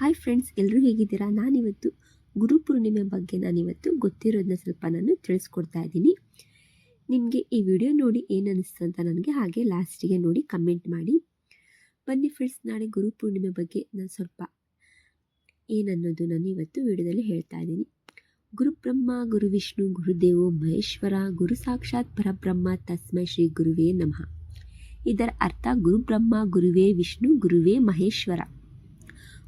Hi friends ಎಲ್ಲರೂ ಹೇಗಿದ್ದೀರಾ? ನಾನಿವತ್ತು ಗುರುಪೂರ್ಣಿಮೆ ಬಗ್ಗೆ ನಾನಿವತ್ತು ಗೊತ್ತಿರೋದನ್ನ ಸ್ವಲ್ಪ ನಾನು ತಿಳಿಸ್ಕೊಡ್ತಾ ಇದ್ದೀನಿ. ನಿಮಗೆ ಈ ವಿಡಿಯೋ ನೋಡಿ ಏನು ಅನ್ನಿಸ್ತು ಅಂತ ನನಗೆ ಹಾಗೆ ಲಾಸ್ಟಿಗೆ ನೋಡಿ ಕಮೆಂಟ್ ಮಾಡಿ. ಬನ್ನಿ ಫ್ರೆಂಡ್ಸ್ ನಾಳೆ ಗುರುಪೂರ್ಣಿಮೆ ಬಗ್ಗೆ ನಾನು ಸ್ವಲ್ಪ ಏನನ್ನೋದು ನಾನು ಇವತ್ತು ವಿಡಿಯೋದಲ್ಲಿ ಹೇಳ್ತಾ ಇದ್ದೀನಿ. ಗುರುಬ್ರಹ್ಮ, ಗುರು ವಿಷ್ಣು ಗುರುದೇವೋ ಮಹೇಶ್ವರ, ಗುರು ಸಾಕ್ಷಾತ್ ಪರಬ್ರಹ್ಮ, ತಸ್ಮೈ ಶ್ರೀ ಗುರುವೇ ನಮಃ. ಇದರ ಅರ್ಥ ಗುರುಬ್ರಹ್ಮ, ಗುರುವೇ ವಿಷ್ಣು, ಗುರುವೇ ಮಹೇಶ್ವರ.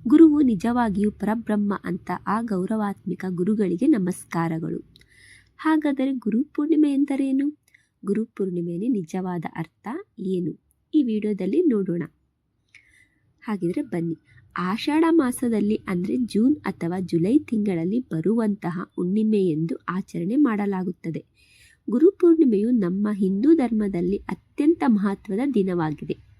ಗುರುವು ನಿಜವಾಗಿಯೂ ಪರಬ್ರಹ್ಮ ಅಂತ ಆ ಗೌರವಾತ್ಮಿಕ ಗುರುಗಳಿಗೆ ನಮಸ್ಕಾರಗಳು. ಹಾಗಾದರೆ ಗುರು ಪೂರ್ಣಿಮೆ ಎಂದರೇನು? ಗುರು ಪೂರ್ಣಿಮೆಯಲ್ಲಿ ನಿಜವಾದ ಅರ್ಥ ಏನು? ಈ ವಿಡಿಯೋದಲ್ಲಿ ನೋಡೋಣ. ಹಾಗಿದ್ರೆ ಬನ್ನಿ. ಆಷಾಢ ಮಾಸದಲ್ಲಿ ಅಂದರೆ ಜೂನ್ ಅಥವಾ ಜುಲೈ ತಿಂಗಳಲ್ಲಿ ಬರುವಂತಹ ಹುಣ್ಣಿಮೆ ಎಂದು ಆಚರಣೆ ಮಾಡಲಾಗುತ್ತದೆ. ಗುರು ಪೂರ್ಣಿಮೆಯು ನಮ್ಮ ಹಿಂದೂ ಧರ್ಮದಲ್ಲಿ ಅತ್ಯಂತ ಮಹತ್ವದ ದಿನವಾಗಿದೆ.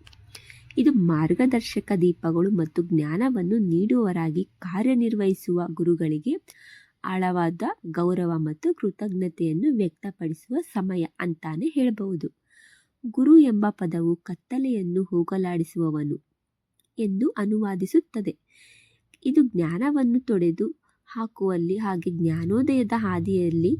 ಇದು ಮಾರ್ಗದರ್ಶಕ ದೀಪಗಳು ಮತ್ತು ಜ್ಞಾನವನ್ನು ನೀಡುವವರಾಗಿ ಕಾರ್ಯನಿರ್ವಹಿಸುವ ಗುರುಗಳಿಗೆ ಆಳವಾದ ಗೌರವ ಮತ್ತು ಕೃತಜ್ಞತೆಯನ್ನು ವ್ಯಕ್ತಪಡಿಸುವ ಸಮಯ ಅಂತಾನೆ ಹೇಳಬಹುದು. ಗುರು ಎಂಬ ಪದವು ಕತ್ತಲೆಯನ್ನು ಹೋಗಲಾಡಿಸುವವನು ಎಂದು ಅನುವಾದಿಸುತ್ತದೆ. ಇದು ಜ್ಞಾನವನ್ನು ತೊಡೆದು ಹಾಕುವಲ್ಲಿ ಹಾಗೆ ಜ್ಞಾನೋದಯದ ಹಾದಿಯಲ್ಲಿ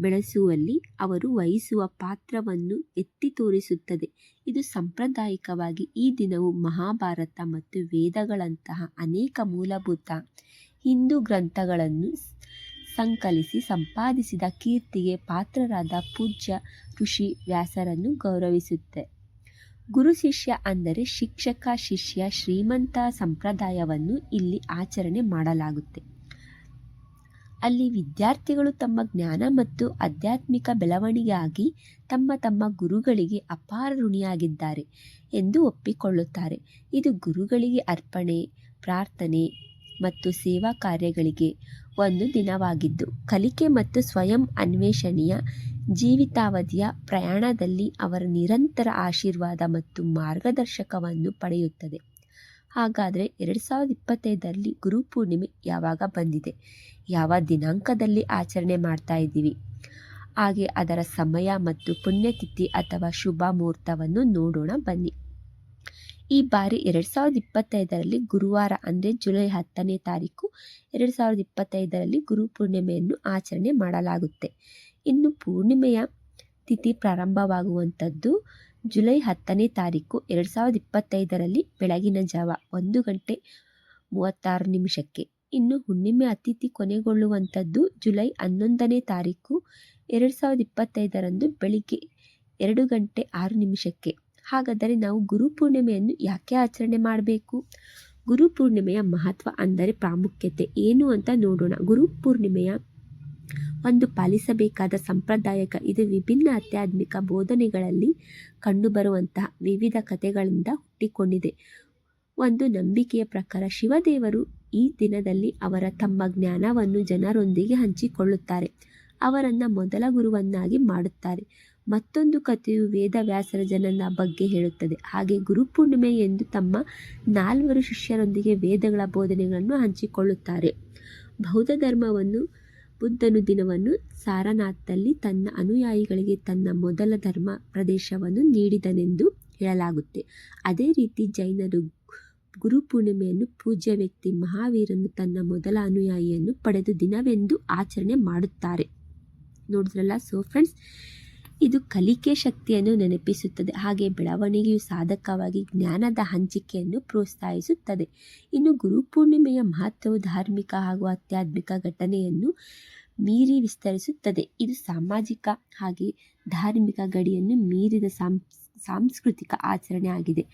ಬೆಳೆಸುವಲ್ಲಿ ಅವರು ವಹಿಸುವ ಪಾತ್ರವನ್ನು ಎತ್ತಿ ತೋರಿಸುತ್ತದೆ. ಇದು ಸಾಂಪ್ರದಾಯಿಕವಾಗಿ ಈ ದಿನವು ಮಹಾಭಾರತ ಮತ್ತು ವೇದಗಳಂತಹ ಅನೇಕ ಮೂಲಭೂತ ಹಿಂದೂ ಗ್ರಂಥಗಳನ್ನು ಸಂಕಲಿಸಿ ಸಂಪಾದಿಸಿದ ಕೀರ್ತಿಗೆ ಪಾತ್ರರಾದ ಪೂಜ್ಯ ಋಷಿ ವ್ಯಾಸರನ್ನು ಗೌರವಿಸುತ್ತೆ. ಗುರು ಶಿಷ್ಯ ಅಂದರೆ ಶಿಕ್ಷಕ ಶಿಷ್ಯ ಶ್ರೀಮಂತ ಸಂಪ್ರದಾಯವನ್ನು ಇಲ್ಲಿ ಆಚರಣೆ ಮಾಡಲಾಗುತ್ತೆ. ಅಲ್ಲಿ ವಿದ್ಯಾರ್ಥಿಗಳು ತಮ್ಮ ಜ್ಞಾನ ಮತ್ತು ಆಧ್ಯಾತ್ಮಿಕ ಬೆಳವಣಿಗೆಯಾಗಿ ತಮ್ಮ ತಮ್ಮ ಗುರುಗಳಿಗೆ ಅಪಾರ ಋಣಿಯಾಗಿದ್ದಾರೆ ಎಂದು ಒಪ್ಪಿಕೊಳ್ಳುತ್ತಾರೆ. ಇದು ಗುರುಗಳಿಗೆ ಅರ್ಪಣೆ, ಪ್ರಾರ್ಥನೆ ಮತ್ತು ಸೇವಾ ಕಾರ್ಯಗಳಿಗೆ ಒಂದು ದಿನವಾಗಿದ್ದು, ಕಲಿಕೆ ಮತ್ತು ಸ್ವಯಂ ಅನ್ವೇಷಣೆಯ ಜೀವಿತಾವಧಿಯ ಪ್ರಯಾಣದಲ್ಲಿ ಅವರ ನಿರಂತರ ಆಶೀರ್ವಾದ ಮತ್ತು ಮಾರ್ಗದರ್ಶಕವನ್ನು ಪಡೆಯುತ್ತದೆ. ಹಾಗಾದರೆ ಎರಡು ಸಾವಿರದ ಇಪ್ಪತ್ತೈದರಲ್ಲಿ ಗುರುಪೂರ್ಣಿಮೆ ಯಾವಾಗ ಬಂದಿದೆ? ಯಾವ ದಿನಾಂಕದಲ್ಲಿ ಆಚರಣೆ ಮಾಡ್ತಾ ಇದ್ದೀವಿ? ಹಾಗೆ ಅದರ ಸಮಯ ಮತ್ತು ಪುಣ್ಯತಿಥಿ ಅಥವಾ ಶುಭ ಮುಹೂರ್ತವನ್ನು ನೋಡೋಣ ಬನ್ನಿ. ಈ ಬಾರಿ ಎರಡು ಸಾವಿರದ ಇಪ್ಪತ್ತೈದರಲ್ಲಿ ಗುರುವಾರ ಅಂದರೆ ಜುಲೈ ಹತ್ತನೇ ತಾರೀಕು ಎರಡು ಸಾವಿರದ ಇಪ್ಪತ್ತೈದರಲ್ಲಿ ಗುರುಪೂರ್ಣಿಮೆಯನ್ನು ಆಚರಣೆ ಮಾಡಲಾಗುತ್ತೆ. ಇನ್ನು ಪೂರ್ಣಿಮೆಯ ತಿಥಿ ಪ್ರಾರಂಭವಾಗುವಂಥದ್ದು ಜುಲೈ ಹತ್ತನೇ ತಾರೀಕು ಎರಡು ಸಾವಿರದ ಇಪ್ಪತ್ತೈದರಲ್ಲಿ ಬೆಳಗಿನ ಜಾವ ಒಂದು ಗಂಟೆ ಮೂವತ್ತಾರು ನಿಮಿಷಕ್ಕೆ. ಇನ್ನು ಹುಣ್ಣಿಮೆ ಅತಿಥಿ ಕೊನೆಗೊಳ್ಳುವಂಥದ್ದು ಜುಲೈ ಹನ್ನೊಂದನೇ ತಾರೀಕು ಎರಡು ಸಾವಿರದ ಇಪ್ಪತ್ತೈದರಂದು ಬೆಳಿಗ್ಗೆ ಎರಡು ಗಂಟೆ ಆರು ನಿಮಿಷಕ್ಕೆ. ಹಾಗಾದರೆ ನಾವು ಗುರುಪೂರ್ಣಿಮೆಯನ್ನು ಯಾಕೆ ಆಚರಣೆ ಮಾಡಬೇಕು? ಗುರುಪೂರ್ಣಿಮೆಯ ಮಹತ್ವ ಅಂದರೆ ಪ್ರಾಮುಖ್ಯತೆ ಏನು ಅಂತ ನೋಡೋಣ. ಗುರುಪೂರ್ಣಿಮೆಯ ಒಂದು ಪಾಲಿಸಬೇಕಾದ ಸಂಪ್ರದಾಯಕ ಇದು ವಿಭಿನ್ನ ಆಧ್ಯಾತ್ಮಿಕ ಬೋಧನೆಗಳಲ್ಲಿ ಕಂಡುಬರುವಂತಹ ವಿವಿಧ ಕಥೆಗಳಿಂದ ಹುಟ್ಟಿಕೊಂಡಿದೆ. ಒಂದು ನಂಬಿಕೆಯ ಪ್ರಕಾರ ಶಿವದೇವರು ಈ ದಿನದಲ್ಲಿ ಅವರ ತಮ್ಮ ಜ್ಞಾನವನ್ನು ಜನರೊಂದಿಗೆ ಹಂಚಿಕೊಳ್ಳುತ್ತಾರೆ. ಅವರನ್ನು ಮೊದಲ ಗುರುವನ್ನಾಗಿ ಮಾಡುತ್ತಾರೆ. ಮತ್ತೊಂದು ಕಥೆಯು ವೇದವ್ಯಾಸರ ಜನನ ಬಗ್ಗೆ ಹೇಳುತ್ತದೆ. ಹಾಗೆ ಗುರುಪೂರ್ಣಿಮೆ ಎಂದು ತಮ್ಮ ನಾಲ್ವರು ಶಿಷ್ಯರೊಂದಿಗೆ ವೇದಗಳ ಬೋಧನೆಗಳನ್ನು ಹಂಚಿಕೊಳ್ಳುತ್ತಾರೆ. ಬೌದ್ಧ ಧರ್ಮವನ್ನು ಬುದ್ಧನು ದಿನವನ್ನು ಸಾರನಾಥದಲ್ಲಿ ತನ್ನ ಅನುಯಾಯಿಗಳಿಗೆ ತನ್ನ ಮೊದಲ ಧರ್ಮ ಪ್ರದೇಶವನ್ನು ನೀಡಿದನೆಂದು ಹೇಳಲಾಗುತ್ತೆ. ಅದೇ ರೀತಿ ಜೈನರು ಗುರು ಪೂರ್ಣಿಮೆಯನ್ನು ಪೂಜ್ಯ ವ್ಯಕ್ತಿ ಮಹಾವೀರನು ತನ್ನ ಮೊದಲ ಅನುಯಾಯಿಯನ್ನು ಪಡೆದ ದಿನವೆಂದು ಆಚರಣೆ ಮಾಡುತ್ತಾರೆ. ನೋಡಿದ್ರಲ್ಲ ಸೊ ಫ್ರೆಂಡ್ಸ್ ಇದು ಕಲಿಕೆ ಶಕ್ತಿಯನ್ನು ನೆನಪಿಸುತ್ತದೆ. ಹಾಗೆ ಬೆಳವಣಿಗೆಯು ಸಾಧಕವಾಗಿ ಜ್ಞಾನದ ಹಂಚಿಕೆಯನ್ನು ಪ್ರೋತ್ಸಾಹಿಸುತ್ತದೆ. ಇನ್ನು ಗುರುಪೂರ್ಣಿಮೆಯ ಮಹತ್ವವು ಧಾರ್ಮಿಕ ಹಾಗೂ ಆಧ್ಯಾತ್ಮಿಕ ಘಟನೆಯನ್ನು ಮೀರಿ ವಿಸ್ತರಿಸುತ್ತದೆ. ಇದು ಸಾಮಾಜಿಕ ಹಾಗೆ ಧಾರ್ಮಿಕ ಗಡಿಯನ್ನು ಮೀರಿದ ಸಾಂಸ್ಕೃತಿಕ ಆಚರಣೆ ಆಗಿದೆ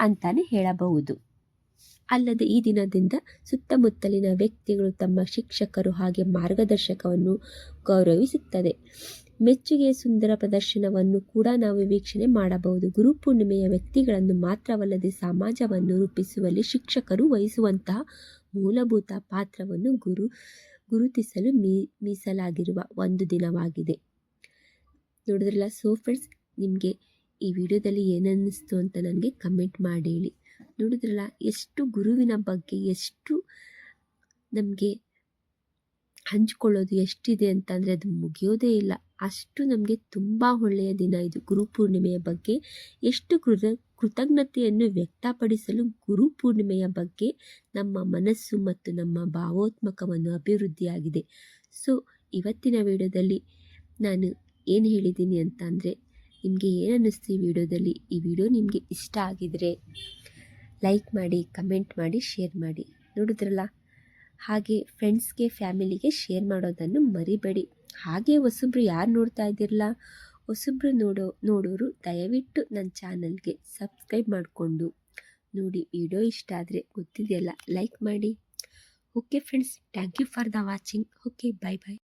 ಅಂತಾನೆ ಹೇಳಬಹುದು. ಅಲ್ಲದೆ ಈ ದಿನದಿಂದ ಸುತ್ತಮುತ್ತಲಿನ ವ್ಯಕ್ತಿಗಳು ತಮ್ಮ ಶಿಕ್ಷಕರು ಹಾಗೆ ಮಾರ್ಗದರ್ಶಕವನ್ನು ಗೌರವಿಸುತ್ತದೆ. ಮೆಚ್ಚುಗೆಯ ಸುಂದರ ಪ್ರದರ್ಶನವನ್ನು ಕೂಡ ನಾವು ವೀಕ್ಷಣೆ ಮಾಡಬಹುದು. ಗುರು ಗುರುಪೂರ್ಣಿಮೆಯ ವ್ಯಕ್ತಿಗಳನ್ನು ಮಾತ್ರವಲ್ಲದೆ ಸಮಾಜವನ್ನು ರೂಪಿಸುವಲ್ಲಿ ಶಿಕ್ಷಕರು ವಹಿಸುವಂತಹ ಮೂಲಭೂತ ಪಾತ್ರವನ್ನು ಗುರು, ಗುರುತಿಸಲು ಮೀ, ಮೀಸಲಾಗಿರುವ ಒಂದು ದಿನವಾಗಿದೆ. ನೋಡಿದ್ರಲ್ಲ ಸೊ ಫ್ರೆಂಡ್ಸ್ ನಿಮಗೆ ಈ ವಿಡಿಯೋದಲ್ಲಿ ಏನನ್ನಿಸ್ತು ಅಂತ ನನಗೆ ಕಮೆಂಟ್ ಮಾಡಿ ಹೇಳಿ. ನೋಡಿದ್ರಲ್ಲ, ಎಷ್ಟು ಗುರುವಿನ ಬಗ್ಗೆ ಎಷ್ಟು ನಮಗೆ ಹಂಚ್ಕೊಳ್ಳೋದು ಎಷ್ಟಿದೆ ಅಂತಂದರೆ ಅದು ಮುಗಿಯೋದೇ ಇಲ್ಲ. ಅಷ್ಟು ನಮಗೆ ತುಂಬ ಒಳ್ಳೆಯ ದಿನ ಇದು. ಗುರುಪೂರ್ಣಿಮೆಯ ಬಗ್ಗೆ ಎಷ್ಟು ಕೃತ, ಕೃತಜ್ಞತೆಯನ್ನು ವ್ಯಕ್ತಪಡಿಸಲು ಗುರು ಪೂರ್ಣಿಮೆಯ ಬಗ್ಗೆ ನಮ್ಮ ಮನಸ್ಸು ಮತ್ತು ನಮ್ಮ ಭಾವೋತ್ಮಕವನ್ನು ಅಭಿವೃದ್ಧಿಯಾಗಿದೆ. ಸೊ, ಇವತ್ತಿನ ವಿಡಿಯೋದಲ್ಲಿ ನಾನು ಏನು ಹೇಳಿದ್ದೀನಿ ಅಂತ ಅಂದರೆ ನಿಮಗೆ ಏನು ಅನ್ನಿಸ್ತು ಈ ವಿಡಿಯೋದಲ್ಲಿ? ಈ ವಿಡಿಯೋ ನಿಮಗೆ ಇಷ್ಟ ಆಗಿದರೆ, ಲೈಕ್ ಮಾಡಿ, ಕಮೆಂಟ್ ಮಾಡಿ, ಶೇರ್ ಮಾಡಿ. ನೋಡಿದ್ರಲ್ಲ? ಹಾಗೆ ಫ್ರೆಂಡ್ಸ್ಗೆ ಫ್ಯಾಮಿಲಿಗೆ ಶೇರ್ ಮಾಡೋದನ್ನು ಮರಿಬೇಡಿ. ಹಾಗೆ ಹೊಸಬ್ರು ಯಾರು ನೋಡ್ತಾ ಇದ್ದಿರಲ್ಲ, ಹೊಸಬ್ರು ನೋಡೋ, ನೋಡೋರು ದಯವಿಟ್ಟು ನನ್ನ ಚಾನಲ್ಗೆ ಸಬ್ಸ್ಕ್ರೈಬ್ ಮಾಡಿಕೊಂಡು. ನೋಡಿ ವಿಡಿಯೋ ಇಷ್ಟ ಆದರೆ ಗೊತ್ತಿದೆಯಲ್ಲ ಲೈಕ್ ಮಾಡಿ. Okay friends thank you for the watching okay bye bye